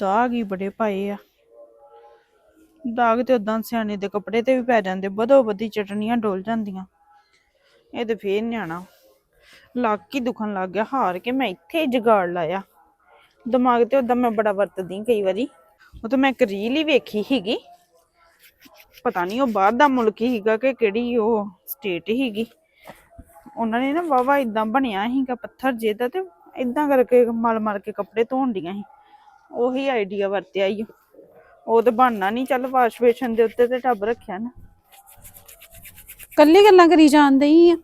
ਦਾਗ ਹੀ ਬੜੇ ਪਾਏ ਆ। ਦਾਗ ਤੇ ਉਦਾਂ ਸਿਆਣੇ ਦੇ ਕੱਪੜੇ ਤੇ ਵੀ ਪੈ ਜਾਂਦੇ ਬਦੋ ਬਦੀ ਚਟਣੀਆਂ ਡੋਲ ਜਾਂਦੀਆਂ। ਇਹ ਤੇ ਫੇਰ ਨਿਆਣਾ। ਲੱਕ ਹੀ ਦੁਖਣ ਲੱਗ ਗਿਆ, ਹਾਰ ਕੇ ਮੈਂ ਇੱਥੇ ਹੀ ਜਗਾੜ ਲਾਇਆ। ਦਿਮਾਗ ਤੇ ਉਦਾਂ ਮੈਂ ਬੜਾ ਵਰਤਦੀ ਕਈ ਵਾਰੀ। ਉਹ ਤਾਂ ਮੈਂ ਇੱਕ ਰੀਲ ਹੀ ਵੇਖੀ ਸੀਗੀ। ਪਤਾ ਨਹੀਂ ਉਹ ਬਾਹਰ ਦਾ ਮੁਲਕ ਹੀ ਸੀਗਾ ਕਿ ਕਿਹੜੀ ਉਹ ਸਟੇਟ ਸੀਗੀ। ਉਹਨਾਂ ਨੇ ਨਾ ਵਾਵਾ ਇਦਾਂ ਬਣਿਆ ਸੀਗਾ ਪੱਥਰ ਜੇ ਦਾ ਤੇ ਇਦਾਂ ਕਰਕੇ ਮਲ ਮਲ ਕੇ ਕੱਪੜੇ ਧੋਣ ਡੀਆਂ ਸੀ। ਉਹੀ ਆਈਡੀਆ ਵਰਤਿਆ ਓ। ਉਹ ਤੇ ਬਣਨਾ ਨਹੀਂ ਚੱਲ ਵਾਸ਼ ਬੇਸ਼ਨ ਦੇ ਉੱਤੇ ਤੇ ਟੱਬ ਰੱਖਿਆ ਨਾ। ਕੱਲੀ ਗੱਲਾਂ ਕਰੀ ਜਾਂਦੇ ਹੀ ਆ।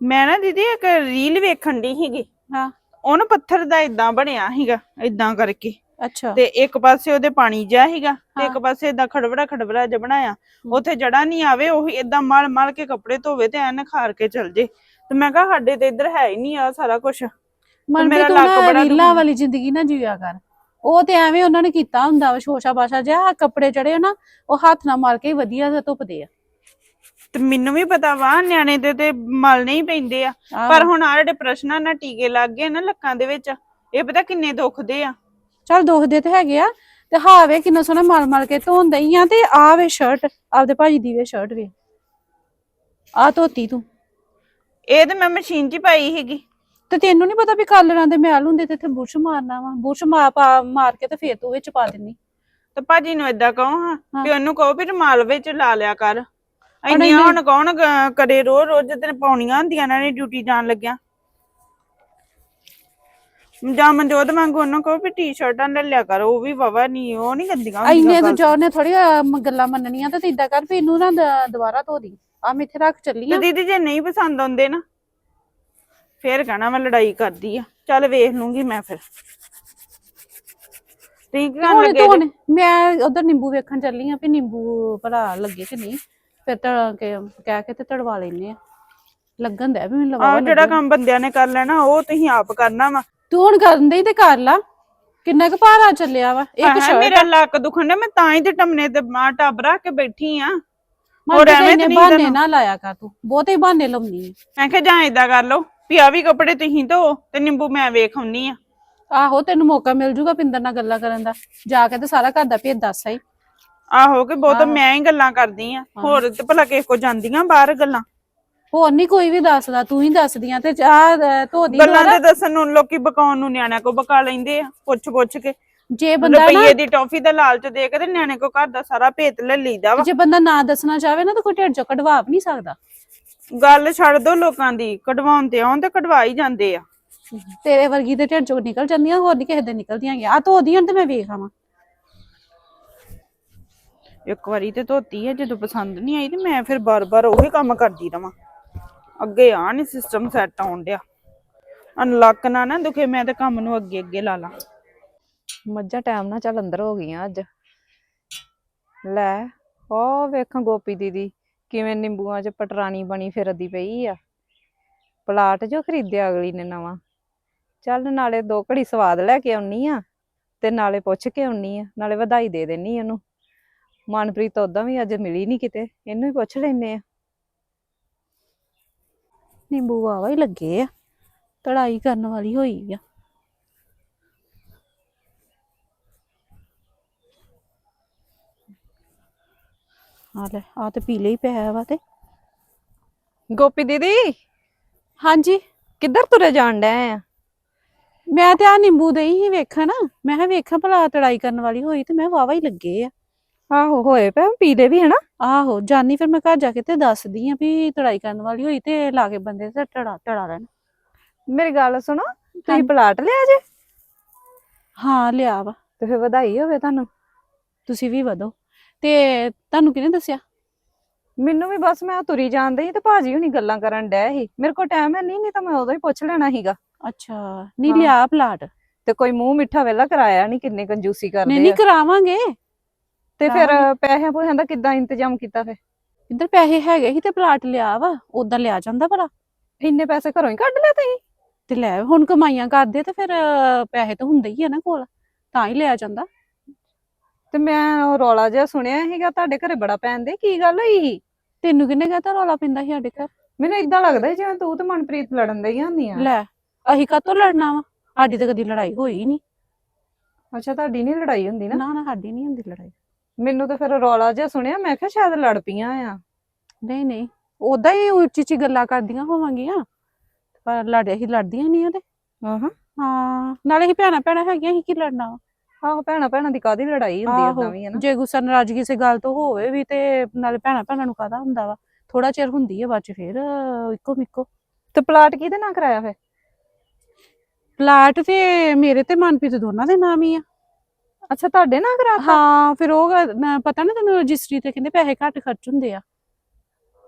ਮੈਂ ਨਾ ਦੀਦੀ ਇੱਕ ਰੀਲ ਵੇਖਣ ਦੀ ਸੀਗੀ। ਹਾਂ। ਉਹਨੂੰ ਪੱਥਰ ਦਾ ਇਦਾਂ ਬਣਿਆ ਸੀਗਾ ਇਦਾਂ ਕਰਕੇ। ਅੱਛਾ। ਤੇ ਇੱਕ ਪਾਸੇ ਉਹਦੇ ਪਾਣੀ ਜਿਹਾ ਸੀਗਾ ਤੇ ਇੱਕ ਪਾਸੇ ਇਦਾਂ ਖੜਵੜਾ ਖੜਵੜਾ ਜਿਹਾ ਬਣਾਇਆ। ਉੱਥੇ ਜੜਾ ਨਹੀਂ ਆਵੇ ਉਹੀ ਇਦਾਂ ਮਲ ਮਲ ਕੇ ਕੱਪੜੇ ਧੋਵੇ ਤੇ ਐਨ ਖਾਰ ਕੇ ਚਲ ਜੇ। ਤੇ ਮੈਂ ਕਿਹਾ ਸਾਡੇ ਤੇ ਇੱਧਰ ਹੈ ਹੀ ਨਹੀਂ ਆ ਸਾਰਾ ਕੁਝ ਮਨ ਮੇਰਾ ਤੂੰ ਨਾ ਰੀਲਾਂ। ਵਾਲੀ ਜ਼ਿੰਦਗੀ ਨਾ ਜੀਆ ਕਰ। ਉਹ ਤੇ ਐਵੇਂ ਉਹਨਾਂ ਨੇ ਕੀਤਾ ਹੁੰਦਾ ਵਾ ਸ਼ੋਸ਼ਾ ਬਾਸ਼ਾ ਜਿਹਾ ਕੱਪੜੇ ਚੜੇ ਨਾ ਉਹ ਹੱਥ ਨਾਲ ਮਲ ਕੇ ਹੀ ਵਧੀਆ ਜਿਹਾ ਧੁੱਪਦੇ ਆ। ਤੇ ਮੈਨੂੰ ਵੀ ਪਤਾ ਵਾ ਨਿਆਣੇ ਦੇ ਤੇ ਮਲ ਨਹੀਂ ਪੈਂਦੇ ਆ। ਪਰ ਹੁਣ ਆਹ ਡਿਪਰੈਸ਼ਨਾਂ ਨਾਲ ਟੀਕੇ ਲੱਗ ਗਏ ਨਾ ਲੱਕਾਂ ਦੇ ਵਿੱਚ। ਇਹ ਪਤਾ ਕਿੰਨੇ ਦੁਖਦੇ ਆ। ਚੱਲ ਦੁਖਦੇ ਤੇ ਹੈਗੇ ਆ ਤੇ ਹਾਂ ਵੇ ਕਿੰਨਾ ਸੋਹਣਾ ਮਲ ਮਲ ਕੇ ਧੋਣ ਦਈ ਆ ਤੇ ਆ ਵੇ ਸ਼ਰਟ ਆਪਦੇ ਭਾਜੀ ਦੀ ਵੇ ਸ਼ਰਟ ਵੇ। ਆ ਧੋਤੀ ਤੂੰ। ਇਹ ਤੇ ਮੈਂ ਮਸ਼ੀਨ 'ਚ ਹੀ ਪਾਈ ਸੀਗੀ। ਤੇ ਤੈਨੂੰ ਨਹੀਂ ਪਤਾ ਵੀ ਕਾਲਰਾਂ ਦੇ ਮੈਲ ਹੁੰਦੇ ਤੇ ਇੱਥੇ ਬੁਰਸ਼ ਮਾਰਨਾ ਵਾ ਬੁਰਸ਼ ਮਾਰ ਪਾ ਮਾਰ ਕੇ ਤੇ ਫੇਰ ਤੂੰ ਵਿੱਚ ਪਾ ਦਿੰਨੀ ਤੇ ਭਾਜੀ ਨੂੰ ਏਦਾਂ ਕਹੋ ਹਾਂ ਹਾਂ। ਵੀ ਉਹਨੂੰ ਕਹੋ ਵੀ ਰੁਮਾਲ ਵਿੱਚ ਲਾ ਲਿਆ ਕਰ ਇੰਨੀਆਂ। ਹੁਣ ਕੌਣ ਗ- ਕਰੇ ਰੋਜ਼ ਰੋਜ਼ ਤੇ ਪਾਉਣੀਆਂ ਹੁੰਦੀਆਂ ਨੇ ਡਿਊਟੀ ਜਾਣ ਲੱਗਿਆ ਜਾਂ ਮਨਜੋਤ ਮੰਗੋ ਉਹਨੂੰ ਕਹੋ ਵੀ ਟੀ-ਸ਼ਰਟਾਂ ਲੈ ਲਿਆ ਕਰ ਉਹ ਵੀ ਵਾਵਾ ਨਹੀਂ ਉਹ ਨਹੀਂ ਗੰਦੀਆਂ ਇੰਨੇ ਹੁੰਦੀਆਂ ਤੋਂ ਗੱਲ। ਜੋਰ ਨੇ ਥੋੜੀ ਗੱਲਾਂ ਮੰਨਣੀਆਂ ਤੇ ਤੂੰ ਏਦਾਂ ਕਰ ਵੀ ਇਹਨੂੰ ਨਾ ਦ- ਦੁਬਾਰਾ ਧੋ ਦੀ ਆ ਮੈਂ ਇੱਥੇ ਰੱਖ ਚੱਲੀ ਤੇ ਦੀਦੀ ਜੇ ਨਹੀਂ ਪਸੰਦ ਆਉਂਦੇ ਨਾ ਫੇਰ ਕਹਿਣਾ ਮੈਂ ਲੜਾਈ ਕਰਦੀ ਆ। ਚੱਲ ਵੇਖ ਲੂੰਗੀ ਮੈਂ ਫਿਰ। ਠੀਕ ਕਰਨ ਹੁਣ ਲੱਗੇ ਧੋਣ ਮੈਂ ਉਧਰ ਨਿੰਬੂ ਵੇਖਣ ਚੱਲੀ ਆ ਵੀ ਨਿੰਬੂ ਭਲਾ ਲੱਗੇ ਕਿ ਨਹੀਂ। ਫਿਰ ਤਾਂ ਕੇ ਕਹਿ ਕੇ ਤੇ ਤੜਵਾ ਲੈਨੇ ਆ। ਲੱਗਣ ਦਾ ਵੀ ਮੈਨੂੰ ਆ ਲਵਾ ਜਿਹੜਾ ਕੰਮ ਬੰਦਿਆਂ ਨੇ ਕਰ ਲੈਣਾ ਉਹ ਤੁਸੀਂ ਆਪ ਕਰਨਾ ਵਾ। ਤੂੰ ਹੁਣ ਕਰਨ ਦੇ ਤੇ ਕਰ ਲਾ। ਕਿੰਨਾ ਕੁ ਭਾਰਾ ਚੱਲਿਆ ਵਾ ਇੱਕ ਸ਼ਰਟ ਮੇਰਾ ਲੱਕ ਦੁਖਣ ਡਿਆ ਮੈਂ ਤਾਂ ਹੀ ਤੇ ਟਮਨੇ ਤੇ ਮਾਂ ਟੱਬ ਰੱਖ ਕੇ ਬੈਠੀ ਆ। ਹੋਰ ਤੇ ਐਵੇਂ ਇੰਨੇ ਤੇ ਨਹੀਂ ਬਹਾਨੇ ਨਾ ਲਾਇਆ ਕਰ ਤੂੰ ਬਹੁਤੇ ਬਹਾਨੇ ਲਾਉਣੀ ਮੈਂ ਕਿਹਾ ਜਾਂ ਏਦਾਂ ਕਰ ਲਓ। ਵੀ ਆ ਵੀ ਕੱਪੜੇ ਤੁਸੀਂ ਧੋ ਤੇ ਨਿੰਬੂ ਮੈਂ ਵੇਖ ਆਉਣੀ ਆ। ਆਹੋ ਤੈਨੂੰ ਮੌਕਾ ਮਿਲ ਜੂਗਾ ਪਿੰਦਰ ਨਾਲ ਗੱਲਾਂ ਕਰਨ ਦਾ। ਜਾ ਕੇ ਤੇ ਸਾਰਾ ਘਰ ਦਾ ਭੇਦ ਦੱਸ ਆਈ। ਆਹੋ ਕਿ ਬਹੁਤ। ਮੈਂ ਹੀ ਗੱਲਾਂ ਕਰਦੀ ਆ। ਹੋਰ ਤੇ ਭਲਾ ਕਿਸੇ ਕੋ ਜਾਂਦੀਆਂ ਬਾਹਰ ਗੱਲਾਂ। ਹੋਰ ਨਹੀਂ ਕੋਈ ਵੀ ਦੱਸਦਾ ਤੂੰ ਹੀ ਦੱਸਦੀਆਂ ਤੇ ਚਾਹ ਧੋ ਦੀ ਗੱਲਾਂ। ਤੇ ਦੱਸਣ ਨੂੰ ਲੋਕੀ ਬਕਾਉਣ ਨੂੰ ਨਿਆਣਿਆਂ ਕੋ ਬਕਾ ਲੈਂਦੇ ਆ ਪੁੱਛ ਪੁੱਛ ਕੇ। ਜੇ ਬੰਦਾ ਨਾ ਰੁਪਈਏ ਦੀ ਟੌਫੀ ਦਾ ਲਾਲਚ ਦੇ ਕੇ ਤੇ ਨਿਆਣੇ ਕੋ ਘਰ ਦਾ ਸਾਰਾ ਭੇਤ ਲੈ ਲਈਦਾ ਵਾ। ਜੇ ਬੰਦਾ ਨਾ ਦੱਸਣਾ ਚਾਹਵੇ ਨਾ ਤਾਂ ਕੋਈ ਢਿੱਡ ਚੋਂ ਕਢਵਾ ਵੀ ਨਹੀਂ ਸਕਦਾ। ਗੱਲ ਛੱਡ ਦੋ ਲੋਕਾਂ ਦੀ ਕਢਵਾਉਣ ਤੇ ਆਉਣ ਤੇ ਕਢਵਾ ਹੀ ਜਾਂਦੇ ਆ। ਤੇਰੇ ਵਰਗੀ ਦੇ ਢਿੱਡ ਚੋਂ ਨਿਕਲ ਜਾਂਦੀਆਂ ਹੋਰ ਨਹੀਂ ਕਿਸੇ ਦੇ ਨਿਕਲਦੀਆਂ ਆ ਧੋਦੀਆਂ ਤੇ ਮੈਂ ਵੇਖ ਆਵਾਂ। ਇੱਕ ਵਾਰੀ ਤੇ ਧੋਤੀ ਹੈ ਜਦੋਂ ਪਸੰਦ ਨਹੀਂ ਆਈ ਤੇ ਮੈਂ ਫਿਰ ਬਾਰ-ਬਾਰ ਉਹੀ ਕੰਮ ਕਰਦੀ ਰਵਾਂ। ਅੱਗੇ ਆ ਨਹੀਂ ਸਿਸਟਮ ਸੈੱਟ ਆਉਣ ਡਿਆ। ਅਨਲੱਕ ਨਾ ਨਾ ਦੁਖੇ ਮੈਂ ਤੇ ਕੰਮ ਨੂੰ ਅੱਗੇ ਅੱਗੇ ਲਾ ਲਾਂ। ਮੱਝਾਂ ਟਾਈਮ ਨਾਲ ਚੱਲ ਅੰਦਰ ਹੋ ਗਈਆਂ ਅੱਜ। ਲੈ ਉਹ ਵੇਖਾਂ ਗੋਪੀ ਦੀਦੀ। ਕਿਵੇਂ ਨਿੰਬੂਆਂ 'ਚ ਪਟਰਾਣੀ ਬਣੀ ਫਿਰਦੀ ਪਈ ਆ। ਪਲਾਟ ਜੋ ਖਰੀਦਿਆ ਅਗਲੀ ਨੇ ਨਵਾਂ। ਚੱਲ ਨਾਲੇ ਦੋ ਘੜੀ ਸਵਾਦ ਲੈ ਕੇ ਆਉਣੀ ਆ ਤੇ ਨਾਲੇ ਪੁੱਛ ਕੇ ਆਉਣੀ ਆ, ਨਾਲੇ ਵਧਾਈ ਦੇ ਦੇਣੀ ਇਹਨੂੰ ਮਨਪ੍ਰੀਤ ਉਦਾਂ ਵੀ ਅੱਜ ਮਿਲੀ ਨਹੀਂ ਕਿਤੇ, ਇਹਨੂੰ ਹੀ ਪੁੱਛ ਲੈਨੇ ਆ। ਨਿੰਬੂ ਵਾਵਾ ਹੀ ਲੱਗੇ ਆ, ਤੜਾਈ ਕਰਨ ਵਾਲੀ ਹੋਈ ਆ। ਆ ਲੈ ਆ ਤੇ ਪੀਲੇ ਹੀ ਪਿਆ ਵਾ ਤੇ। ਗੋਪੀ ਦੀਦੀ ਹਾਂਜੀ। ਕਿੱਧਰ ਤੁਰੇ ਜਾਣ ਡਏ ਆ? ਮੈਂ ਤੇ ਆ ਨਿੰਬੂ ਦੇ ਹੀ ਵੇਖਾਂ ਨਾ ਮੈਂ ਕਿਹਾ ਵੇਖਾਂ ਭਲਾ ਤੜਾਈ ਕਰਨ ਵਾਲੀ ਹੋਈ ਤੇ ਮੈਂ ਵਾਵਾ ਹੀ ਲੱਗੇ ਆ। ਆਹੋ ਹੋਏ ਪਏ ਪੀਲੇ ਵੀ ਹਨਾ? ਆਹੋ ਜਾਨੀ ਫਿਰ ਮੈਂ ਘਰ ਜਾ ਕੇ ਤੇ ਦੱਸਦੀ ਆ ਵੀ ਤੜਾਈ ਕਰਨ ਵਾਲੀ ਹੋਈ ਤੇ ਲਾ ਕੇ ਬੰਦੇ ਤੇ ਟੜਾ ਟੜਾ ਲੈਣ ਮੇਰੀ ਗੱਲ ਸੁਣੋ ਤੁਸੀਂ। ਪਲਾਟ ਲਿਆ ਜੇ? ਹਾਂ ਲਿਆ ਵਾ। ਤੇ ਫਿਰ ਵਧਾਈ ਹੋਵੇ ਤੁਹਾਨੂੰ? ਤੁਸੀਂ ਵੀ ਵਧੋ। ਤੇ ਤੁਹਾਨੂੰ ਕਿਹਨੇ ਦੱਸਿਆ? ਮੈਨੂੰ ਵੀ ਬਸ ਮੈਂ ਤੁਰੀ ਜਾਂਦੀ ਤੇ ਭਾਜੀ ਹੁਣੀ ਗੱਲਾਂ ਕਰਨ ਡੈ ਸੀ। ਮੇਰੇ ਕੋਲ ਟਾਈਮ ਹੈ ਨਹੀਂ ਨਹੀਂ ਤਾਂ ਮੈਂ ਉਦੋਂ ਹੀ ਪੁੱਛ ਲੈਣਾ ਸੀਗਾ। ਅੱਛਾ ਨਹੀਂ ਹਾਂ। ਲਿਆ ਪਲਾਟ? ਤੇ ਕੋਈ ਮੂੰਹ ਮਿੱਠਾ ਵੇਲਾ ਕਰਾਇਆ ਨਹੀਂ ਕਿੰਨੇ ਕੰਜੂਸੀ ਨਹੀਂ ਕਰਦੇ ਨਹੀਂ ਆ। ਕਰਾਵਾਂਗੇ। ਤੇ ਫਿਰ ਕਰਾਵਾਂਗੇ। ਪੈਸੇ ਪੂਸਿਆਂ ਦਾ ਕਿੱਦਾਂ ਇੰਤਜ਼ਾਮ ਕੀਤਾ ਫਿਰ? ਇੱਧਰ ਪੈਸੇ ਹੈਗੇ ਸੀ ਤੇ ਪਲਾਟ ਲਿਆ ਵਾ ਉਦਾਂ ਲਿਆ ਜਾਂਦਾ ਭਲਾ। ਇੰਨੇ ਪੈਸੇ ਘਰੋਂ ਹੀ ਕੱਢ ਲਿਆ ਤੁਸੀਂ? ਤੇ ਲੈ ਹੁਣ ਕਮਾਈਆਂ ਕਰਦੇ ਤੇ ਫਿਰ ਅਹ, ਪੈਸੇ ਤਾਂ ਹੁੰਦੇ ਹੀ ਆ ਨਾ ਕੋਲ ਤਾਂ ਹੀ ਲਿਆ ਜਾਂਦਾ। ਤੇ ਮੈਂ ਉਹ ਰੌਲਾ ਜਿਹਾ ਸੁਣਿਆ ਸੀਗਾ ਤੁਹਾਡੇ ਘਰੇ ਬੜਾ ਪੈਂਦੇ ਕੀ ਗੱਲ ਹੋਈ ਸੀ? ਤੈਨੂੰ ਕਿਹਨੇ ਕਹਤਾ ਰੌਲਾ ਪੈਂਦਾ ਸੀ ਸਾਡੇ ਘਰ? ਮੈਨੂੰ ਇਦਾਂ ਲੱਗਦਾ ਸੀ ਜਿਵੇਂ ਤੂੰ ਤੇ ਮਨਪ੍ਰੀਤ ਲੜਨ ਦਈਆਂ ਹੁੰਦੀਆਂ ਲੈ ਅਸੀਂ ਕਾਤੋਂ ਲੜਨਾ ਵਾ? ਸਾਡੀ ਤਾਂ ਕਦੀ ਲੜਾਈ ਹੋਈ ਨਹੀਂ ਅੱਛਾ ਤੁਹਾਡੀ ਨਹੀਂ ਲੜਾਈ ਹੁੰਦੀ ਨਾ? ਨਾ ਨਾ ਸਾਡੀ ਨਹੀਂ ਹੁੰਦੀ ਲੜਾਈ। ਮੈਨੂੰ ਤਾਂ ਫਿਰ ਰੌਲਾ ਜਿਹਾ ਸੁਣਿਆ ਮੈਂ ਕਿਹਾ ਸ਼ਾਇਦ ਲੜ ਪਈਆਂ ਆ। ਨਹੀਂ ਨਹੀਂ ਉਦਾਂ ਹੀ ਉੱਚੀ ਉੱਚੀ ਗੱਲਾਂ ਕਰਦੀਆਂ ਹੋਵਾਂਗੀਆਂ। ਪਰ ਲੜ ਅਸੀਂ ਲੜਦੀਆਂ ਨਹੀਂ ਆ ਤੇ ਹਾਂ। ਹਾਂ ਨਾਲੇ ਹੀ ਭੈਣਾਂ ਭੈਣਾਂ ਹੈਗੀਆਂ ਅਸੀਂ ਕੀ ਲੜਨਾ ਵਾ? ਆਹੋ ਭੈਣਾ ਭੈਣਾ ਦੀ ਕਾਦੀ ਲੜਾਈ ਹੁੰਦੀ ਓਦਾਂ ਵੀ ਹੈ ਨਾ ਜੇ ਗੁੱਸਾ ਨਾਰਾਜ਼ਗੀ ਕਿਸੇ ਗੱਲ ਤੋਂ ਹੋਵੇ ਵੀ ਤੇ ਨਾਲੇ ਭੈਣਾਂ ਭੈਣਾਂ ਨੂੰ ਕਾਹਦਾ ਹੁੰਦਾ ਵਾ? ਥੋੜਾ ਚਿਰ ਹੁੰਦੀ ਹੈ ਬਾਅਦ ਚ ਫਿਰ ਅਹ, ਇੱਕੋ ਮਿੱਕੋ। ਤੇ ਪਲਾਟ ਕਿਹਦੇ ਨਾਂ ਕਰਾਇਆ ਫਿਰ? ਪਲਾਟ ਤੇ ਮੇਰੇ ਤੇ ਮਨਪ੍ਰੀਤ ਦੋਨਾਂ ਦੇ ਨਾਮ ਹੀ ਆ। ਅੱਛਾ ਤੁਹਾਡੇ ਨਾਂ ਕਰਾਤਾ? ਹਾਂ ਫਿਰ ਉਹ ਗ- ਨਾ- ਪਤਾ ਨਾ ਤੈਨੂੰ ਰਜਿਸਟਰੀ ਤੇ ਕਹਿੰਦੇ ਪੈਸੇ ਘੱਟ ਖਰਚ ਹੁੰਦੇ ਆ।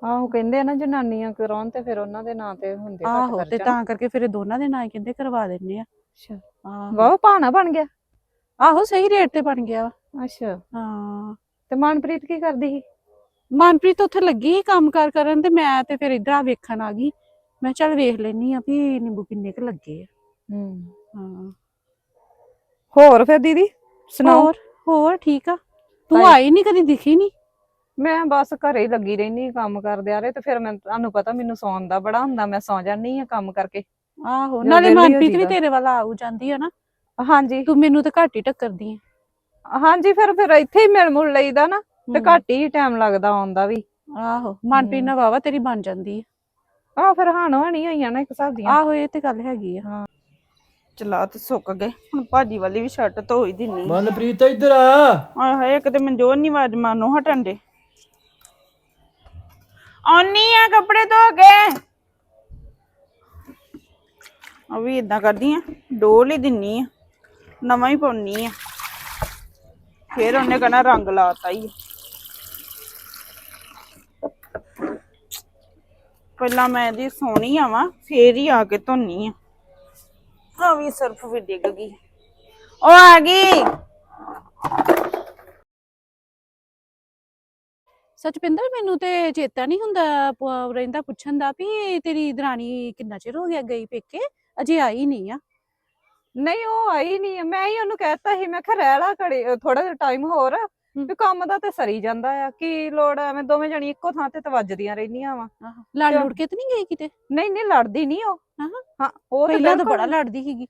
ਆਹੋ ਕਹਿੰਦੇ ਆ ਨਾ ਜਨਾਨੀਆਂ ਕਰਾਉਣ ਤੇ ਫਿਰ ਉਹਨਾਂ ਦੇ ਨਾਂ ਤੇ ਹੁੰਦੇ ਘੱਟ ਆਹੋ ਤੇ ਖਰਚਾ ਤਾਂ ਕਰਕੇ ਫਿਰ ਇਹ ਦੋਨਾਂ ਦੇ ਨਾਂ ਹੀ ਕਹਿੰਦੇ ਕਰਵਾ ਦਿੰਨੇ ਆ। ਅੱਛਾ। ਆਹੋ। ਵਾਹ ਭਾਣਾ ਬਣ ਗਿਆ। ਆਹੋ ਸਹੀ ਰੇਟ ਤੇ ਬਣ ਗਿਆ ਵਾ। ਅੱਛਾ। ਹਾਂ। ਤੇ ਮਨਪ੍ਰੀਤ ਕੀ ਕਰਦੀ ਸੀ? ਮਨਪ੍ਰੀਤ ਉੱਥੇ ਲੱਗੀ ਸੀ ਕੰਮ ਕਾਰ ਕਰਨ ਤੇ ਮੈਂ ਤੇ ਫਿਰ ਇਧਰ ਆ ਵੇਖਣ ਆ ਗਈ। ਮੈਂ ਚੱਲ ਵੇਖ ਲੈਨੀ ਆ ਵੀ ਨਿੰਬੂ ਕਿੰਨੇ ਕੁ ਲੱਗੇ ਆ। ਹੂੰ। ਹਾਂ। ਹੋਰ ਫਿਰ ਦੀਦੀ ਸੁਣਾਓ? ਹੋਰ ਹੋਰ ਠੀਕ ਆ। ਤੂੰ ਆਈ ਨਹੀਂ ਕਦੀ ਦਿਖੀ ਨਹੀਂ ਮੈਂ ਬਸ ਘਰੇ ਹੀ ਲੱਗੀ ਰਹਿਨੀ ਕੰਮ ਕਰਦੇ ਆ ਰਹੇ ਤੇ ਫਿਰ ਮੈਂ ਤੁਹਾਨੂੰ ਪਤਾ ਮੈਨੂੰ ਸੌਣ ਦਾ ਬੜਾ ਹੁੰਦਾ ਮੈਂ ਸੌ ਜਾਂਦੀ ਆ ਕੰਮ ਕਰਕੇ। ਆਹੋ ਜਦੋਂ ਨਾਲੇ ਵਿਹਲੀ ਹੋ ਮਨਪ੍ਰੀਤ ਵੀ ਜਾਈਦਾ। ਤੇਰੇ ਵੱਲ ਆਉ ਜਾਂਦੀ ਆ ਨਾ। ਹਾਂਜੀ। ਤੂੰ ਮੈਨੂੰ ਤਾਂ ਘੱਟ ਹੀ ਟੱਕਰਦੀ ਆ। ਹਾਂਜੀ ਫਿਰ ਫਿਰ ਇੱਥੇ ਹੀ ਮਿਲ ਮੁਲ ਲਈਦਾ ਨਾ ਤੇ ਘੱਟ ਹੀ ਟਾਈਮ ਲੱਗਦਾ ਆਉਣ ਦਾ ਵੀ। ਆਹੋ ਮਨਪ੍ਰੀਤ। ਨਾਲ ਵਾਵਾ ਤੇਰੀ ਬਣ ਜਾਂਦੀ ਆ। ਆਹ ਫਿਰ ਹਾਣ ਹੋਣੀ ਹੋਈਆਂ ਨਾ ਇੱਕ ਹਿਸਾਬ ਦੀਆਂ। ਆਹੋ ਇਹ ਤੇ ਗੱਲ ਹੈਗੀ ਆ। ਚਲਾ ਤੇ ਸੁੱਕ ਗਏ। ਹੁਣ ਭਾਜੀ ਵਾਲੀ ਵੀ ਸ਼ਰਟ ਧੋ ਹੀ ਦਿੰਨੀ ਮਨਪ੍ਰੀਤ ਇੱਧਰ ਆ। ਆਏ ਹਾਏ ਇੱਕ ਤੇ ਮਨਜੋਰ ਨਹੀਂ ਆਵਾਜ਼ ਮਾਰਨੋਂ ਹਟਣ ਦੇ। ਆਉਣੀ ਆ ਕੱਪੜੇ ਧੋ ਕੇ। ਆ ਵੀ ਇਦਾਂ ਕਰਦੀ ਆ ਡੋਲ ਹੀ ਦਿੰਨੀ ਆ। ਨਵਾਂ ਹੀ ਪਾਉਣੀ ਆ। ਫੇਰ ਉਹਨੇ ਕਹਣਾ ਰੰਗ ਲਾਤਾ ਹੀ ਪਹਿਲਾਂ ਮੈਂ ਇਹਦੀ ਸੋਹਣੀ ਆਵਾਂ ਫੇਰ ਹੀ ਆ ਕੇ ਧੋਨੀ ਆ। ਆ ਵੀ ਸਰਫ ਵੀ ਡਿੱਗ ਗਈ। ਉਹ ਆ ਗਈ। ਸਚਪਿੰਦਰ ਮੈਨੂੰ ਤੇ ਚੇਤਾ ਨਹੀਂ ਹੁੰਦਾ ਪ- ਰਹਿੰਦਾ ਪੁੱਛਣ ਦਾ ਵੀ ਤੇਰੀ ਦਰਾਣੀ ਕਿੰਨਾ ਚਿਰ ਹੋ ਗਿਆ ਗਈ ਪੇਕੇ? ਅਜੇ ਆਈ ਨਹੀਂ ਆ। ਨਹੀਂ ਉਹ ਆਈ ਨਹੀਂ ਮੈਂ ਹੀ ਉਹਨੂੰ ਕਹਿਤਾ ਸੀ ਮੈਂ ਕਿਹਾ ਰਹਿ ਲਾ ਘੜੀ ਥੋੜਾ ਜਿਹਾ ਟਾਈਮ ਹੋਰ। ਵੀ ਕੰਮ ਦਾ ਤੇ ਸਰੀ ਜਾਂਦਾ ਆ। ਕੀ ਲੋੜ ਐਵੇਂ ਦੋਵੇਂ ਜਣੀ ਇੱਕੋ ਥਾਂ ਤੇ ਤਾਂ ਵੱਜਦੀਆਂ ਰਹਿੰਦੀਆਂ ਵਾ। ਲੜ? ਲੁੜ ਕੇ ਤੇ ਨਹੀਂ ਗਈ ਕਿਤੇ? ਨਹੀਂ ਨਹੀਂ ਲੜਦੀ ਨਹੀਂ ਉਹ। ਹਾਂ। ਉਹ ਪਹਿਲਾਂ ਤਾਂ ਬੜਾ ਲੜਦੀ ਸੀਗੀ।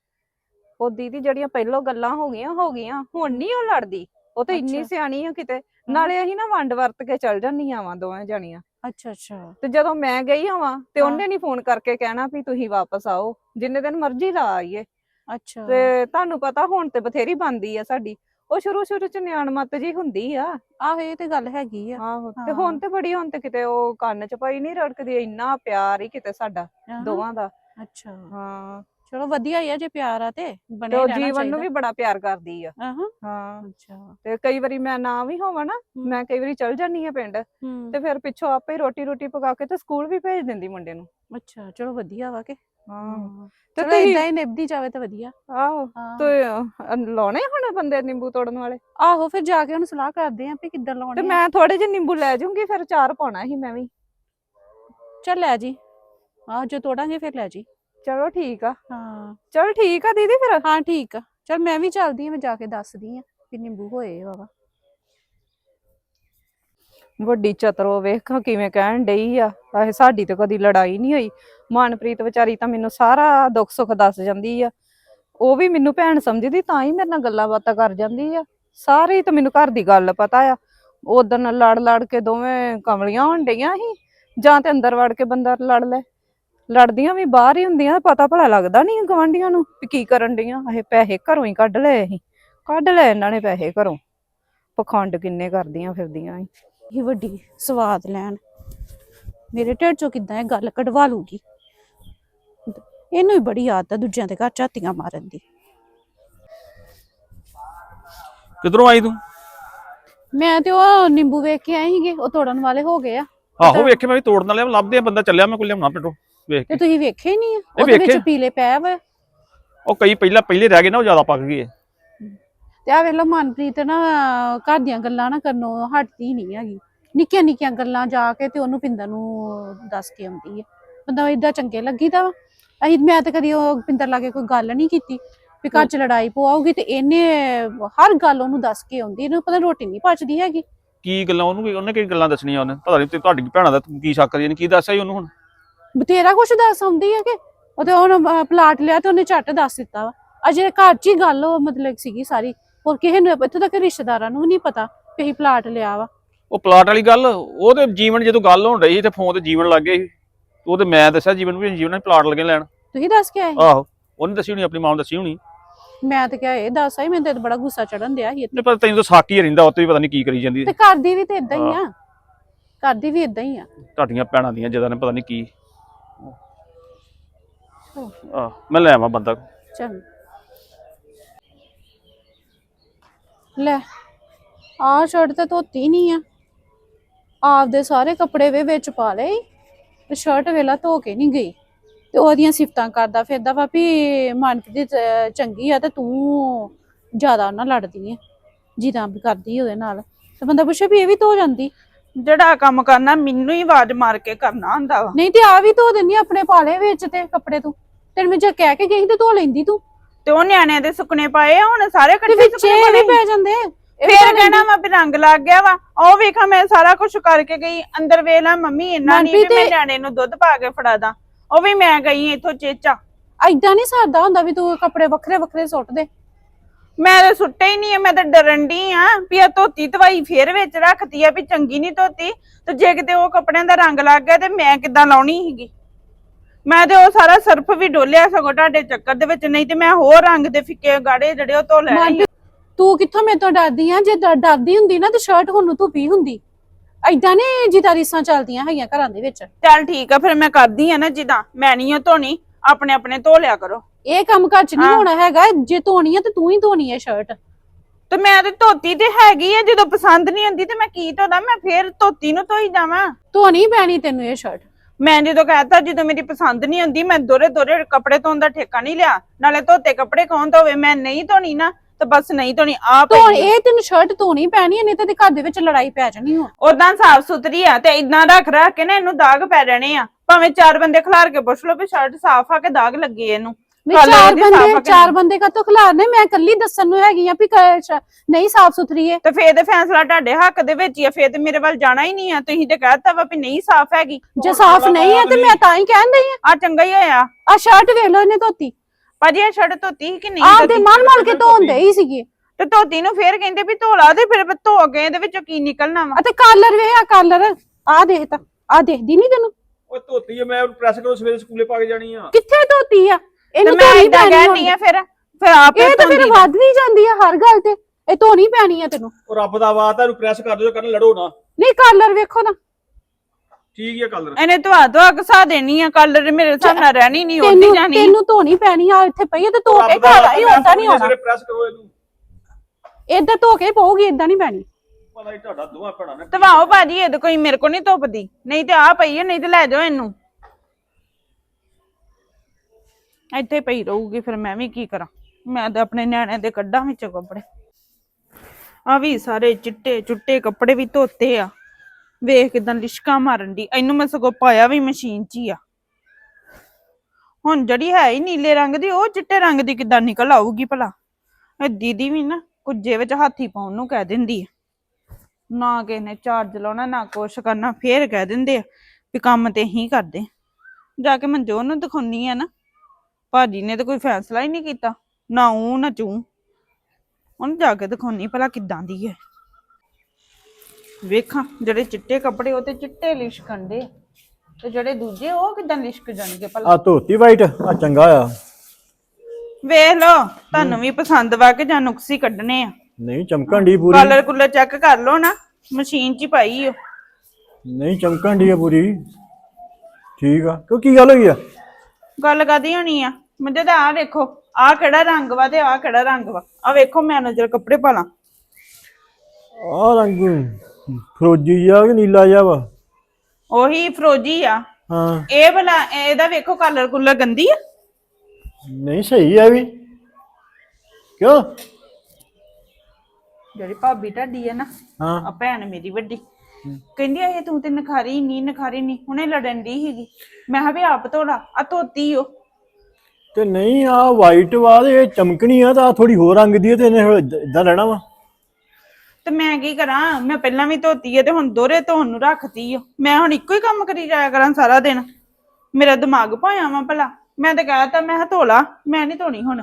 ਉਹ ਦੀਦੀ ਜਿਹੜੀਆਂ ਪਹਿਲੋਂ ਗੱਲਾਂ ਹੋ ਗਈਆਂ ਹੋ ਗਈਆਂ। ਹੁਣ ਨਹੀਂ ਉਹ ਲੜਦੀ। ਉਹ ਤਾਂ ਇੰਨੀ। ਸਿਆਣੀ ਆ ਕਿਤੇ। ਨਾਲੇ ਅਸੀਂ ਨਾ ਵੰਡ ਵਰਤ ਕੇ ਚੱਲ ਜਾਂਦੀਆਂ ਵਾਂ ਦੋਵੇਂ ਜਣੀਆਂ। ਅੱਛਾ ਅੱਛਾ। ਤੇ ਜਦੋਂ ਮੈਂ ਗਈ ਹਾਂ ਤੇ। ਉਹਨੇ ਨਹੀਂ ਫੋਨ ਕਰਕੇ ਕਹਿਣਾ ਵੀ ਤੁਸੀਂ ਵਾਪਸ ਆਓ। ਜਿੰਨੇ ਦਿਨ ਮਰਜ਼ੀ ਲਾ ਆਈਏ। ਅੱਛਾ। ਤੇ ਤੁਹਾਨੂੰ ਪਤਾ ਹੁਣ ਤੇ ਬਥੇਰੀ ਬੰਦੀ ਆ ਸਾਡੀ। ਉਹ ਸ਼ੁਰੂ ਸ਼ੁਰੂ ਚ ਨਿਆਣ ਮੱਤ ਜੀ ਹੁੰਦੀ ਆ। ਆਹੋ ਇਹ ਤੇ ਗੱਲ ਹੈਗੀ ਆ। ਆਹੋ ਤੇ। ਹੁਣ ਤੇ ਬੜੀ ਹੁਣ ਤੇ ਕਿਤੇ ਉਹ ਕੰਨ ਚ ਪਈ ਨਹੀਂ ਰੜਕਦੀ ਇੰਨਾ ਪਿਆਰ ਹੀ ਕਿਤੇ ਸਾਡਾ ਦੋਵਾਂ ਦਾ। ਅੱਛਾ। ਹਾਂ। ਚਲੋ ਵਧੀਆ ਹੀ ਆ ਜੇ ਪਿਆਰ ਆ ਤੇ ਤੇ ਬਣੇ ਉਹ ਰਹਿਣਾ ਜੀਵਨ ਨੂੰ ਚਾਹੀਦਾ। ਵੀ ਬੜਾ ਪਿਆਰ ਕਰਦੀ ਆ। ਆਹਾਂ। ਹਾਂ। ਅੱਛਾ। ਤੇ ਕਈ ਵਾਰੀ ਮੈਂ ਨਾ ਵੀ ਹੋਵਾਂ ਨਾ ਮੈਂ ਕਈ ਵਾਰੀ ਚਲ ਜਾਂਦੀ ਆ ਪਿੰਡ ਹੂੰ। ਤੇ ਫਿਰ ਪਿੱਛੋਂ ਆਪੇ ਰੋਟੀ ਰੋਟੀ ਪਕਾ ਕੇ ਤੇ ਸਕੂਲ ਵੀ ਭੇਜ ਦਿੰਦੀ ਮੁੰਡੇ ਨੂੰ। ਅੱਛਾ ਚਲੋ ਵਧੀਆ ਵਾ ਕੇ। ਹਾਂ। ਤੇ ਚਲੋ ਤੁਸੀਂ ਇਦਾਂ ਹੀ ਨਿਭਦੀ ਜਾਵੇ ਤਾਂ ਵਧੀਆ। ਆਹੋ। ਹਾਂ। ਤੇ ਅਹ, ਲਾਉਣੇ ਹੁਣ ਬੰਦੇ ਨਿੰਬੂ ਤੋੜਨ ਵਾਲੇ? ਆਹੋ ਫਿਰ ਜਾ ਕੇ ਹੁਣ ਸਲਾਹ ਕਰਦੇ ਆਂ ਵੀ ਕਿੱਦਾਂ ਤੇ ਲਾਉਣੇ ਆ। ਮੈਂ ਥੋੜੇ ਜਿਹੇ ਨਿੰਬੂ ਲੈ ਜਾਊਂਗੀ ਫਿਰ ਚਾਰ ਪਾਉਣਾ ਸੀ ਮੈਂ ਵੀ। ਚੱਲ ਲੈ ਜੀ। ਆਹ ਜੋ ਤੋੜਾਂਗੇ ਫਿਰ ਲੈ ਜੀ। ਚਲੋ ਠੀਕ ਆ। ਹਾਂ। ਚਲ ਠੀਕ ਆ ਦੀਦੀ ਫਿਰ। ਹਾਂ ਠੀਕ ਆ। ਚਲ ਮੈਂ ਵੀ ਚੱਲਦੀ ਆਂ ਮੈਂ ਜਾ ਕੇ ਦੱਸਦੀ ਆਂ ਕਿ ਨਿੰਬੂ ਹੋਏ ਵਾਵਾ। ਵੱਡੀ ਚਤਰੋ ਵੇਖਾਂ ਕਿਵੇਂ ਕਹਿਣ ਡਈ ਆ। ਆਹ ਸਾਡੀ ਤੇ ਕਦੀ ਲੜਾਈ ਨਹੀਂ ਹੋਈ। ਮਨਪ੍ਰੀਤ ਵਿਚਾਰੀ ਤਾਂ ਮੈਨੂੰ ਸਾਰਾ ਦੁੱਖ ਸੁੱਖ ਦੱਸ ਜਾਂਦੀ ਆ। ਉਹ ਵੀ ਮੈਨੂੰ ਭੈਣ ਸਮਝਦੀ ਤਾਂ ਹੀ ਮੇਰੇ ਨਾਲ ਗੱਲਾਂ ਬਾਤਾਂ ਕਰ ਜਾਂਦੀ ਆ। ਸਾਰੇ ਤਾਂ ਮੈਨੂੰ ਘਰ ਦੀ ਗੱਲ ਪਤਾ ਆ। ਉਦੋਂ ਲੜ ਲੜ ਕੇ ਦੋਵੇਂ ਕਮਲੀਆਂ ਹੋਣ ਡਈਆਂ ਸੀ। ਜਾਂ ਤੇ ਅੰਦਰ ਵੜ ਕੇ ਬੰਦਾ ਲੜ ਲੈ। ਲੜਦੀਆਂ ਵੀ ਬਾਹਰ ਹੀ ਹੁੰਦੀਆਂ ਪਤਾ ਭਲਾ ਲੱਗਦਾ ਨਹੀਂ ਗਵਾਂਢੀਆਂ ਨੂੰ ਵੀ ਕੀ ਕਰਨ ਡਈਆਂ। ਇਹ ਪੈਸੇ ਘਰੋਂ ਹੀ ਕੱਢ ਲਏ ਅਸੀਂ। ਕੱਢ ਲਏ ਇਹਨਾਂ ਨੇ ਪੈਸੇ ਘਰੋਂ। ਪਖੰਡ ਕਿੰਨੇ ਕਰਦੀਆਂ ਫਿਰਦੀਆਂ ਇਹ ਵੱਡੀ ਸਵਾਦ ਲੈਣ। ਮੇਰੇ ਢਿੱਡ ਚੋਂ ਕਿੱਦਾਂ ਇਹ ਗੱਲ ਕਢਵਾ ਲੂਗੀ ਇਹਨੂੰ ਹੀ ਬੜੀ ਆਦਤ ਆ ਦੂਜਿਆਂ ਦੇ ਘਰ ਝਾਤੀਆਂ ਮਾਰਨ ਦੀ। ਕਿਧਰੋਂ ਆਈ ਤੂੰ? ਮੈਂ ਤੇ ਉਹ ਨਿੰਬੂ ਵੇਖ ਕੇ ਆਏ ਸੀਗੇ ਉਹ ਤੋੜਨ ਵਾਲੇ ਹੋ ਗਏ ਆ। ਆਹੋ ਵੇਖੇ ਮੈਂ ਵੀ ਤੋੜਨ ਵਾਲਿਆ ਲੱਭਦੇ ਆ ਬੰਦਾ ਚੱਲਿਆ ਮੈਂ ਕੋਈ ਲਿਆਉਣਾ ਪਿੰਡੋਂ ਵੇਖ ਤੇ ਕੇ। ਤੁਸੀਂ ਵੇਖੇ ਨਹੀਂ ਆ? ਉਹਦੇ ਵਿੱਚ ਵੇਖੇ। ਪੀਲੇ ਪੈ ਵਾ ਉਹ ਕਈ ਪਹਿਲਾਂ ਪਹਿਲੇ ਰਹਿ ਗਏ ਨਾ ਉਹ ਜ਼ਿਆਦਾ ਪੱਕ ਗਏ ਤੇ ਆ ਵੇਖ ਲਓ ਮਨਪ੍ਰੀਤ ਨਾ ਘਰ ਦੀਆਂ ਗੱਲਾਂ ਨਾ ਕਰਨੋਂ ਹਟਦੀ ਨਹੀਂ ਹੈਗੀ। ਨਿੱਕੀਆਂ ਨਿੱਕੀਆਂ ਗੱਲਾਂ ਜਾ ਕੇ ਤੇ ਉਹਨੂੰ ਪਿੰਦਰ ਨੂੰ ਦੱਸ ਕੇ ਆਉਂਦੀ ਹੈ ਬੰਦਾ ਇਦਾਂ ਚੰਗੇ ਲੱਗੀਦਾ ਵਾ। ਅਸੀਂ ਮੈਂ ਤਾਂ ਕਦੀ ਉਹ ਪਿੰਦਰ ਲਾਗੇ ਕੋਈ ਗੱਲ ਨਹੀਂ ਕੀਤੀ ਵੀ ਘਰ ਚ ਲੜਾਈ ਪਵਾਉਗੀ ਤੇ ਇਹਨੇ ਹਰ ਗੱਲ ਉਹਨੂੰ ਦੱਸ ਕੇ ਆਉਂਦੀ ਇਹਨੂੰ ਪਤਾ ਰੋਟੀ ਨਹੀਂ ਪਚਦੀ ਹੈਗੀ। ਕੀ ਗੱਲਾਂ ਉਹਨੂੰ ਕੀ- ਉਹਨੇ ਕੀ ਗੱਲਾਂ ਦੱਸਣੀਆਂ ਉਹਨੇ? ਪਤਾ ਨਹੀਂ ਤੇ ਤੁਹਾਡੀ ਭੈਣਾਂ ਦਾ ਕੀ ਸ਼ੱਕ ਦੀ ਕੀ ਦੱਸਿਆ ਜੀ ਉਹਨੂੰ ਹੁਣ? ਬਥੇਰਾ ਕੁਛ ਦੱਸ ਆਉਂਦੀ ਹੈ ਕਿ ਉਹ ਤੇ ਅਹ, ਪਲਾਟ ਲਿਆ ਤੇ ਉਹਨੇ ਝੱਟ ਦੱਸ ਦਿੱਤਾ ਵਾ। ਅਜੇ ਘਰ 'ਚ ਹੀ ਗੱਲ ਉਹ ਮਤਲਬ ਸੀਗੀ ਸਾਰੀ। ਹੋਰ ਕਿਸੇ ਨੂੰ ਇੱਥੋਂ ਤੱਕ ਰਿਸ਼ਤੇਦਾਰਾਂ ਨੂੰ ਨਹੀਂ ਪਤਾ ਕਿ ਅਸੀਂ ਪਲਾਟ ਲਿਆ ਵਾ। ਉਹ ਪਲਾਟ ਵਾਲੀ ਗੱਲ ਉਹ ਤੇ ਜੀਵਨ ਜਦੋਂ ਗੱਲ ਹੋਣ ਰਹੀ ਸੀ ਤੇ ਫੋਨ ਤੇ ਜੀਵਨ ਲੱਗ ਗਏ ਸੀ। ਉਹ ਤੇ ਮੈਂ ਦੱਸਿਆ ਜੀਵਨ ਨੂੰ ਵੀ ਜੀਵਨ ਨੇ ਪਲਾਟ ਲੱਗੇ ਲੈਣ। ਤੁਸੀਂ ਦੱਸ ਕੇ ਆਏ ਆਹੋ ਉਹਨੇ ਦੱਸੀ ਹੋਣੀ ਆਪਣੀ ਮਾਂ ਨੂੰ ਦੱਸੀ ਹੋਣੀ। ਮੈਂ ਤਾਂ ਕਿਹਾ ਇਹ ਦੱਸ ਆਈ ਮੈਨੂੰ ਤਾਂ ਬੜਾ ਗੁੱਸਾ ਚੜਨ ਦਿਆ ਸੀ ਨਹੀਂ ਪਤਾ ਤੈਨੂੰ ਤਾਂ ਸਾਕੀ ਹੀ ਰਹਿੰਦਾ ਉੱਤੇ ਵੀ ਪਤਾ ਨਹੀਂ ਕੀ ਕਰੀ ਜਾਂਦੀ। ਤੇ ਕਰਦੀ ਵੀ ਤੇ ਇਦਾਂ ਹੀ ਆ। ਕਰਦੀ ਵੀ ਇਦਾਂ ਹੀ ਆ। ਤੁਹਾਡੀਆਂ ਭੈਣਾਂ ਦੀਆਂ ਜਦਾਂ ਨੇ ਪਤਾ ਨਹੀਂ ਕੀ। ਮੈਂ ਲੈ ਆਵਾਂ ਬੰਦਾ। ਚਲ ਲੈ ਆ ਸ਼ਰਟ ਤੇ ਧੋਤੀ ਨਹੀਂ ਆ। ਆਪਦੇ ਸਾਰੇ ਕੱਪੜੇ ਵੇ ਵਿੱਚ ਪਾ ਲਏ। ਤੇ ਸ਼ਰਟ ਵੇਲਾ ਧੋ ਕੇ ਨਹੀਂ ਗਈ। ਤੇ ਉਹਦੀਆਂ ਸਿਫਤਾਂ ਕਰਦਾ ਫਿਰਦਾ ਵਾ ਵੀ ਮਨਪ੍ਰੀਤ ਚੰਗੀ ਆ ਤੇ ਤੂੰ ਜ਼ਿਆਦਾ ਉਹਨਾਂ ਲੜਦੀ ਆ। ਜਿੱਦਾਂ ਵੀ ਕਰਦੀ ਉਹਦੇ ਨਾਲ। ਤੇ ਬੰਦਾ ਪੁੱਛੇ ਵੀ ਇਹ ਵੀ ਧੋ ਜਾਂਦੀ? ਜਿਹੜਾ ਕੰਮ ਕਰਨਾ ਮੈਨੂੰ ਹੀ ਆਵਾਜ਼ ਮਾਰ ਕੇ ਕਰਨਾ ਹੁੰਦਾ ਵਾ। ਨਹੀਂ ਤੇ ਆ ਵੀ ਧੋ ਦਿੰਦੀ ਆਪਣੇ ਪਾਲੇ ਵਿੱਚ ਤੇ ਕੱਪੜੇ ਤੂੰ। ਤੈਨੂੰ ਮੈਂ ਜੇ ਕਹਿ ਕੇ ਗਈ ਤੇ ਧੋ ਲੈਂਦੀ ਤੂੰ। ਤੇ ਉਹ ਨਿਆਣਿਆਂ ਦੇ ਸੁੱਕਣੇ ਪਾਏ ਆ ਹੁਣ ਸਾਰੇ ਤੇ ਇਕੱਠੇ ਵਿੱਚ ਸੁੱਕਣੇ ਇਹ ਪਾਏ ਵੀ ਪੈ ਜਾਂਦੇ ਇਹ ਵੀ ਫੇਰ ਕਹਿਣਾ ਵਾ ਵੀ ਰੰਗ ਲੱਗ ਗਿਆ ਵਾ। ਉਹ ਵੇਖਾਂ ਮੈਂ ਸਾਰਾ ਕੁਝ ਕਰਕੇ ਗਈ। ਅੰਦਰ ਵੇਲਾ ਮੰਮੀ ਇੰਨਾ ਨਹੀਂ ਵੀ ਮੈਂ ਇਹ- ਨਿਆਣੇ ਨੂੰ ਦੁੱਧ ਪਾ ਕੇ ਫੜਾ ਦਾਂ। ਉਹ ਵੀ ਮੈਂ ਗਈ ਇੱਥੋਂ ਚੇਚਾ। ਐਦਾਂ ਨਹੀਂ ਸਰਦਾ ਹੁੰਦਾ ਵੀ ਤੂੰ ਕੱਪੜੇ ਵੱਖਰੇ ਵੱਖਰੇ ਸੁੱਟ ਦੇ। ਮੈਂ ਤਾਂ ਸੁੱਟੇ ਹੀ ਨਹੀਂ ਮੈਂ ਤਾਂ ਡਰਨ ਡਈ ਆ ਵੀ ਆ ਧੋਤੀ ਧਵਾਈ ਫੇਰ ਵਿੱਚ ਰੱਖਤੀ ਆ ਵੀ ਚੰਗੀ ਨਹੀਂ ਧੋਤੀ। ਤੇ ਜੇ ਕਿਤੇ ਉਹ ਕੱਪੜਿਆਂ ਦਾ ਰੰਗ ਲੱਗ ਗਿਆ ਤੇ ਮੈਂ ਕਿੱਦਾਂ ਲਾਉਣੀ ਸੀਗੀ? ਮੈਂ ਤੇ ਉਹ ਸਾਰਾ ਸਰਫ ਵੀ ਡੋਲਿਆ ਸਗੋਂ ਤੁਹਾਡੇ ਚੱਕਰ ਦੇ ਵਿੱਚ ਨਹੀਂ ਤੇ ਮੈਂ ਹੋਰ ਰੰਗ ਦੇ ਫਿੱਕੇ ਗਾੜੇ ਜਿਹੜੇ ਉਹ ਧੋ ਲੈਣੇ ਤੂੰ ਕਿੱਥੋਂ ਮੇਰੇ ਤੋਂ ਡਰਦੀ ਆ? ਜੇ ਡ- ਡਰਦੀ ਹੁੰਦੀ ਨਾ ਤੇ ਸ਼ਰਟ ਹੁਣ ਨੂੰ ਧੁੱਪੀ ਹੁੰਦੀ। ਐਦਾਂ ਨਹੀਂ ਜਿੱਦਾਂ ਰੀਸਾਂ ਚੱਲਦੀਆਂ ਹੈਗੀਆਂ ਘਰਾਂ ਦੇ ਵਿੱਚ। ਚੱਲ ਠੀਕ ਆ ਫਿਰ ਮੈਂ ਕਰਦੀ ਆ ਨਾ ਜਿੱਦਾਂ ਮੈਂ ਨਹੀਂ ਉਹ ਧੋਣੀ ਆਪਣੇ ਆਪਣੇ ਧੋ ਲਿਆ ਕਰੋ। ਇਹ ਕੰਮ ਘਰ ਚ ਨਹੀਂ ਹਾਂ। ਹੋਣਾ ਹੈਗਾ ਜੇ ਧੋਣੀ ਆ ਤੇ ਤੂੰ ਹੀ ਧੋਣੀ ਹੈ ਸ਼ਰਟ ਤੇ ਮੈਂ ਤੇ ਧੋਤੀ ਤੇ ਹੈਗੀ ਆ ਜਦੋਂ ਪਸੰਦ ਨਹੀਂ ਹੁੰਦੀ ਤੇ ਮੈਂ ਕੀ ਧੋਦਾ? ਮੈਂ ਫੇਰ ਧੋਤੀ ਨੂੰ ਧੋਈ ਜਾਵਾਂ। ਧੋਣੀ ਪੈਣੀ ਤੈਨੂੰ ਇਹ ਸ਼ਰਟ ਮੈਂ ਜਦੋਂ ਕਹਤਾ ਜਦੋਂ ਮੇਰੀ ਪਸੰਦ ਨਹੀਂ ਹੁੰਦੀ ਮੈਂ ਦੋਰੇ ਦੋਰੇ ਕੱਪੜੇ ਧੋਣ ਦਾ ਠੇਕਾ ਨਹੀਂ ਲਿਆ। ਨਾਲੇ ਧੋਤੇ ਕੱਪੜੇ ਕੌਣ ਧੋਵੇ? ਮੈਂ ਨਹੀਂ ਧੋਣੀ ਨਾ ਤੇ ਬਸ ਨਹੀਂ ਧੋਣੀ ਆ ਧੋਣ ਪਈ ਇਹ ਤੈਨੂੰ ਸ਼ਰਟ ਧੋਣੀ ਪੈਣੀ ਹੈ ਨਹੀਂ ਤੇ ਘਰ ਦੇ ਵਿੱਚ ਲੜਾਈ ਪੈ ਜਾਣੀ ਹੋ ਉਦਾਂ ਸਾਫ਼ ਸੁਥਰੀ ਆ ਤੇ ਇਦਾਂ ਰੱਖ ਰੱਖ ਕੇ ਨਾ ਇਹਨੂੰ ਦਾਗ ਪੈ ਜਾਣੇ ਆ। ਭਾਵੇਂ ਚਾਰ ਬੰਦੇ ਖਿਲਾਰ ਕੇ ਪੁੱਛ ਲਓ ਵੀ ਸ਼ਰਟ ਸਾਫ਼ ਆ ਕਿ ਦਾਗ ਲੱਗੇ ਇਹਨੂੰ। ਚਾਰ ਬੰਦੇ ਚਾਰ? ਬੰਦੇ ਕਾ ਤੋਂ ਖਿਲਾਰਨੇ ਮੈਂ ਇਕੱਲੀ ਦੱਸਣ ਨੂੰ ਹੈਗੀ ਆ ਵੀ ਕ- ਸ਼- ਨਹੀਂ ਸਾਫ਼ ਸੁਥਰੀ ਹੈ ਤੇ ਫੇਰ ਤੇ ਫੈਸਲਾ ਤੁਹਾਡੇ ਹੱਕ ਦੇ ਵਿੱਚ ਹੀ ਆ ਫੇਰ ਤੇ ਮੇਰੇ ਵੱਲ ਜਾਣਾ ਹੀ ਨਹੀਂ ਆ। ਤੁਸੀਂ ਤੇ ਕਹਿਤਾ ਵਾ ਵੀ ਨਹੀਂ ਸਾਫ਼ ਹੈਗੀ। ਜੇ ਸਾਫ਼ ਨਹੀਂ ਹੈ ਤੇ ਮੈਂ ਤਾਂ ਹੀ ਕਹਿੰਦੀ ਆ। ਆ ਚੰਗਾ ਹੀ ਹੋਇਆ। ਆ ਸ਼ਰਟ ਵੇਖ ਲਓ ਇਹਨੇ ਧੋਤੀ। ਭਾਜੀ ਇਹ ਸ਼ਰਟ ਧੋਤੀ ਸੀ ਕਿ ਨਹੀਂ? ਆਪਦੇ ਧੋਤੀ? ਮਨ ਮਲ ਕੇ ਧੋਂਦੇ ਹੀ ਸੀਗੇ। ਤੇ ਧੋਤੀ ਨੂੰ ਫੇਰ ਕਹਿੰਦੇ ਵੀ ਧੋ ਲਾ ਦੇ ਫਿਰ ਧੋ ਕੇ ਇਹਦੇ ਵਿੱਚੋਂ ਕੀ ਨਿਕਲਣਾ ਵਾ? ਅਤੇ ਕਾਲਰ ਵੇ ਆ ਕਾਲਰ ਆ ਦੇਖ ਤਾਂ। ਆ ਦੇਖਦੀ ਨਹੀਂ ਤੈਨੂੰ? ਓਏ ਧੋਤੀ ਆ ਮੈਂ ਪ੍ਰੈਸ ਕਰੋ ਸਵੇਰੇ ਸਕੂਲੇ ਪਾ ਕੇ ਜਾਣੀ ਆ। ਕਿੱਥੇ ਧੋਤੀ ਆ? ਤੇ ਇਹਨੂੰ ਮੈਂ ਧੋਣੀ ਇਦਾਂ ਪੈਣੀ ਕਹਿੰਦੀ। ਆ ਫਿਰ ਫਿਰ ਆਪੇ ਇਹ ਤਾਂ ਫਿਰ ਧੋਂਦੀ ਵੱਧ ਨਹੀਂ ਜਾਂਦੀ ਆ ਹਰ ਗੱਲ ਤੇ। ਇਹ ਧੋਣੀ ਪੈਣੀ ਆ ਤੈਨੂੰ। ਉਹ ਰੱਬ ਦਾ ਆ ਇਹਨੂੰ ਪ੍ਰੈਸ ਕਰ ਦਿਓ ਕਰਨ ਲੜੋ ਨਾ। ਨਹੀਂ ਕਾਲਰ ਵੇਖੋ ਨਾ। ਠੀਕ ਹੀ ਆ ਕਲਰ ਇਹਨੇ ਧਵਾ ਧਵਾ ਘਸਾ ਦੇਣੀ ਆ ਕਲਰ ਮੇਰੇ ਹਿਸਾਬ ਨਾਲ ਰਹਿਣੀ ਨਹੀਂ ਉੱਡੀ ਤੈਨੂੰ ਜਾਣੀ। ਤੈਨੂੰ ਧੋਣੀ ਪੈਣੀ ਆ ਇੱਥੇ ਪਈ ਆ ਤੇ ਧੋ ਕੇ ਘਰ ਆਈ ਹੁੰਦਾ ਨਹੀਂ ਸਵੇਰੇ ਪ੍ਰੈਸ ਕਰੋ ਇਹਨੂੰ। ਏਦਾਂ ਧੋ ਕੇ ਪਊਗੀ ਏਦਾਂ ਨਹੀਂ ਪੈਣੀ। ਪਤਾ ਹੀ ਤੁਹਾਡਾ ਦੋਵਾਂ ਭੈਣਾਂ ਨੇ ਧਵਾਓ ਭਾਜੀ ਇਹ ਤਾਂ ਕੋਈ ਮੇਰੇ ਕੋ ਨਹੀਂ ਧੁੱਪਦੀ। ਨਹੀਂ ਤੇ ਆ ਪਈ ਹੈ ਨਹੀਂ ਤੇ ਲੈ ਜਾਓ ਇਹਨੂੰ। ਇੱਥੇ ਪਈ ਰਹੂਗੀ, ਫਿਰ ਮੈਂ ਵੀ ਕੀ ਕਰਾਂ? ਮੈਂ ਤਾਂ ਆਪਣੇ ਨਿਆਣਿਆਂ ਦੇ ਕੱਢਾਂ ਵਿੱਚੋਂ ਕੱਪੜੇ। ਆ ਵੀ ਸਾਰੇ ਚਿੱਟੇ ਚੁੱਟੇ ਕੱਪੜੇ ਵੀ ਧੋਤੇ ਆ। ਵੇਖ ਕਿਦਾਂ ਲਿਸ਼ਕਾ ਮਾਰਨ ਦੀ ਇਹਨੂੰ ਮੈਂ ਸਗੋਂ ਪਾਇਆ ਵੀ ਮਸ਼ੀਨ 'ਚ ਹੀ ਆ। ਹੁਣ ਜਿਹੜੀ ਹੈ ਹੀ ਨੀਲੇ ਰੰਗ ਦੀ, ਉਹ ਚਿੱਟੇ ਰੰਗ ਦੀ ਕਿਦਾਂ ਨਿਕਲ ਆਊਗੀ ਭਲਾ? ਇਹ ਦੀਦੀ ਵੀ ਨਾ ਕੁੱਜੇ ਵਿੱਚ ਹਾਥੀ ਪਾਉਣ ਨੂੰ ਕਹਿ ਦਿੰਦੀ ਆ। ਨਾ ਕਿਸੇ ਨੇ ਚਾਰਜ ਲਾਉਣਾ, ਨਾ ਕੁਛ ਕਰਨਾ, ਫੇਰ ਕਹਿ ਦਿੰਦੇ ਆ ਵੀ ਕੰਮ ਤੇ ਹੀ ਕਰਦੇ। ਜਾ ਕੇ ਮਨਜੋਤ ਨੂੰ ਦਿਖਾਉਣੀ ਆ ਨਾ ਭਾਜੀ ਨੇ ਤਾਂ ਕੋਈ ਫੈਸਲਾ ਹੀ ਨਹੀਂ ਕੀਤਾ। ਨਾ ਉਹ ਨਾ ਚੂ ਉਹਨੂੰ ਜਾ ਕੇ ਦਿਖਾਉਣੀ ਭਲਾ ਕਿੱਦਾਂ ਦੀ ਹੈ ਵੇਖਾਂ ਜਿਹੜੇ ਚਿੱਟੇ ਕੱਪੜੇ ਉਹ ਤੇ ਚਿੱਟੇ ਲਿਸ਼ਕਣ ਦੇ ਤੇ ਜਿਹੜੇ ਦੂਜੇ ਉਹ ਕਿੱਦਾਂ ਲਿਸ਼ਕ ਜਾਣਗੇ ਭਲਾ? ਆ ਧੋਤੀ ਵਾਈਟ ਆ ਚੰਗਾ ਆ। ਵੇਖ ਲਓ ਤੁਹਾਨੂੰ ਵੀ ਪਸੰਦ ਵਾ ਕਿ ਜਾਂ ਨੁਕਸੀ ਕੱਢਣੇ ਆ। ਨਹੀਂ ਚਮਕਣ ਦੀ ਪੂਰੀ। ਕਲਰ ਕੁਲਰ ਚੈੱਕ ਕਰ ਲਓ ਨਾ ਮਸ਼ੀਨ 'ਚ ਹੀ ਪਾਈ ਓ। ਨਹੀਂ ਚਮਕਣ ਦੀ ਆ ਪੂਰੀ। ਠੀਕ ਆ। ਕਿਉਂ ਕੀ ਗੱਲ ਹੋਈ ਆ? ਗੱਲ ਕਾਦੀ ਹੋਣੀ ਆ? ਮੁੰਡੇ ਤਾਂ ਆ ਵੇਖੋ ਆ ਕਿਹੜਾ ਰੰਗ ਵਾ ਤੇ ਆ ਕਿਹੜਾ ਰੰਗ ਵਾ? ਆ ਵੇਖੋ ਮੈਂ ਨਜ਼ਰ ਕੱਪੜੇ ਪਾ ਲਾਂ। ਆ ਰੰਗ ਫਰੋਜੀ ਜਿਹਾ ਕਿ ਨੀਲਾ ਜਿਹਾ ਵਾ? ਉਹੀ ਫਰੋਜੀ ਆ। ਹਾਂ। ਇਹ ਭਲਾ ਇਹਦਾ ਵੇਖੋ ਕਲਰ ਕੁਲਰ ਗੰਦੀ ਆ? ਨਹੀਂ ਸਹੀ ਆ ਵੀ। ਕਿਉਂ? ਜਿਹੜੀ ਭਾਬੀ ਢੱਡੀ ਆ ਨਾ ਹਾਂ। ਆ ਭੈਣ ਮੇਰੀ ਵੱਡੀ। ਕਹਿੰਦੀ ਆ ਇਹ ਤੂੰ ਤੇ ਨਖਾਰੀ ਨਹੀਂ ਨਖਾਰੀ ਨਹੀਂ ਹੁਣੇ ਲੜਨ ਦੀ ਸੀਗੀ। ਮੈਂ ਕਿਹਾ ਵੀ ਆਪ ਧੋਲਾ ਆ ਧੋਤੀ ਓ। ਤੇ ਨਹੀਂ ਆ ਵਾਈਟ ਵਾ ਤੇ ਇਹ ਚਮਕਣੀ ਆ ਤਾਂ ਥੋੜੀ ਹੋਰ ਰੰਗ ਦੀ ਆ ਤੇ ਇਹਨੇ ਇਦਾਂ ਰਹਿਣਾ ਵਾ। ਤੇ ਮੈਂ ਕੀ ਕਰਾਂ ਮੈਂ ਪਹਿਲਾਂ ਵੀ ਧੋਤੀ ਹੈ ਤੇ ਹੁਣ ਦੋਹਰੇ ਧੋਣ ਨੂੰ ਰੱਖਤੀ ਓ। ਮੈਂ ਹੁਣ ਇੱਕੋ ਹੀ ਕੰਮ ਕਰੀ ਜਾਇਆ ਕਰਾਂ ਸਾਰਾ ਦਿਨ। ਮੇਰਾ ਦਿਮਾਗ ਭਾਇਆ ਵਾ ਭਲਾ। ਮੈਂ ਤਾਂ ਕਹਿਤਾ ਮੈਂ ਕਿਹਾ ਧੋ ਲਾ ਮੈਂ ਨਹੀਂ ਧੋਣੀ ਹੁਣ।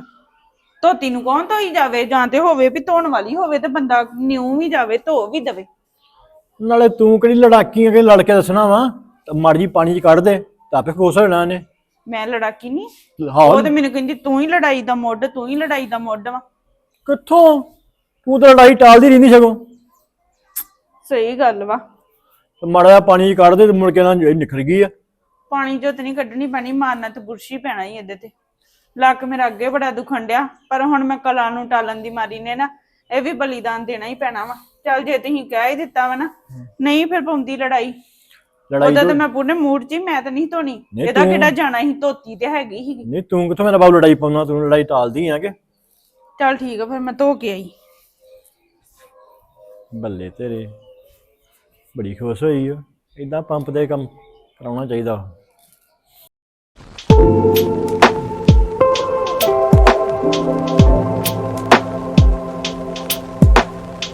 ਧੋਤੀ ਨੂੰ ਕੌਣ ਧੋਈ ਜਾਵੇ? ਜਾਂ ਤੇ ਹੋਵੇ ਵੀ ਧੋਣ ਵਾਲੀ ਹੋਵੇ ਤੇ ਬੰਦਾ ਨਿਉ ਵੀ ਜਾਵੇ ਧੋ ਵੀ ਦਵੇ। ਨਾਲੇ ਤੂੰ ਕਿਹੜੀ ਲੜਾਕੀ ਆ ਕਿ ਲੜ ਕੇ ਦੱਸਣਾ ਵਾ? ਮੜ ਜੀ ਪਾਣੀ ਚ ਕੱਢ ਦੇ ਤਾਂ ਆਪੇ ਖੋਸ ਹੋ ਜਾਣਾ ਇਹਨੇ ਮੈਂ ਲੜਾਕੀ ਨਹੀਂ। ਉਹ ਤੇ ਮੈਨੂੰ ਕਹਿੰਦੀ ਤੂੰ ਹੀ ਲੜਾਈ ਦਾ ਮੁੱਢ ਤੂੰ ਹੀ ਲੜਾਈ ਦਾ ਮੁੱਢ ਵਾ। ਕਿੱਥੋਂ? ਤੂੰ ਤਾਂ ਲੜਾਈ ਟਾਲਦੀ ਰਹਿੰਦੀ ਸਗੋਂ। ਸਹੀ ਗੱਲ ਵਾ। ਮੜਾ ਪਾਣੀ ਚ ਕੱਢ ਦੇ ਤੇ ਮੁੜ ਕੇ ਨਾ ਨਿਖਰ ਗਈ ਆ। ਪਾਣੀ ਚੋਂ ਤੇ ਨਹੀਂ ਕੱਢਣੀ ਪੈਣੀ ਮਾਰਨਾ ਤੇ ਬੁਰਸ਼ੀ ਪੈਣਾ ਹੀ ਇਹਦੇ ਤੇ। ਲੱਕ ਮੇਰਾ ਅੱਗੇ ਬੜਾ ਦੁਖਣ ਡਿਆ ਪਰ ਹੁਣ ਮੈਂ ਕਲਾ ਨੂੰ ਟਾਲਣ ਦੀ ਮਾਰੀ ਨੇ ਨਾ ਇਹ ਵੀ ਬਲੀਦਾਨ ਦੇਣਾ ਹੀ ਪੈਣਾ ਵਾ। ਚੱਲ ਜੇ ਤੁਸੀਂ ਕਹਿ ਹੀ ਦਿੱਤਾ ਵਾ ਨਾ ਨਹੀਂ ਫਿਰ ਪਾਉਂਦੀ ਲੜਾਈ। ਲੜਾਈ ਉਹਦਾ ਤੋਂ- ਮੈਂ ਪੂਰੇ ਮੂਡ 'ਚ ਹੀ ਮੈਂ ਤਾਂ ਨਹੀਂ ਧੋਣੀ। ਨਹੀਂ ਇਹਦਾ ਤੂੰ- ਕਿਹੜਾ ਜਾਣਾ ਸੀ ਧੋਤੀ ਤੇ ਹੈਗੀ ਸੀ ਨਹੀਂ ਤੂੰ ਕਿੱਥੋਂ ਮੇਰਾ ਬਾਬੂ ਲੜਾਈ ਪਾਉਣਾ ਤੂੰ ਲੜਾਈ ਟਾਲਦੀ ਆ ਕਿ? ਚੱਲ ਠੀਕ ਆ ਫਿਰ ਮੈਂ ਧੋ ਕੇ ਆਈ। ਬੱਲੇ ਤੇਰੇ ਬੜੀ ਖੁਸ਼ ਹੋਈ ਆ ਇਦਾਂ ਪੰਪ ਦੇ ਕੰਮ ਕਰਾਉਣਾ ਚਾਹੀਦਾ।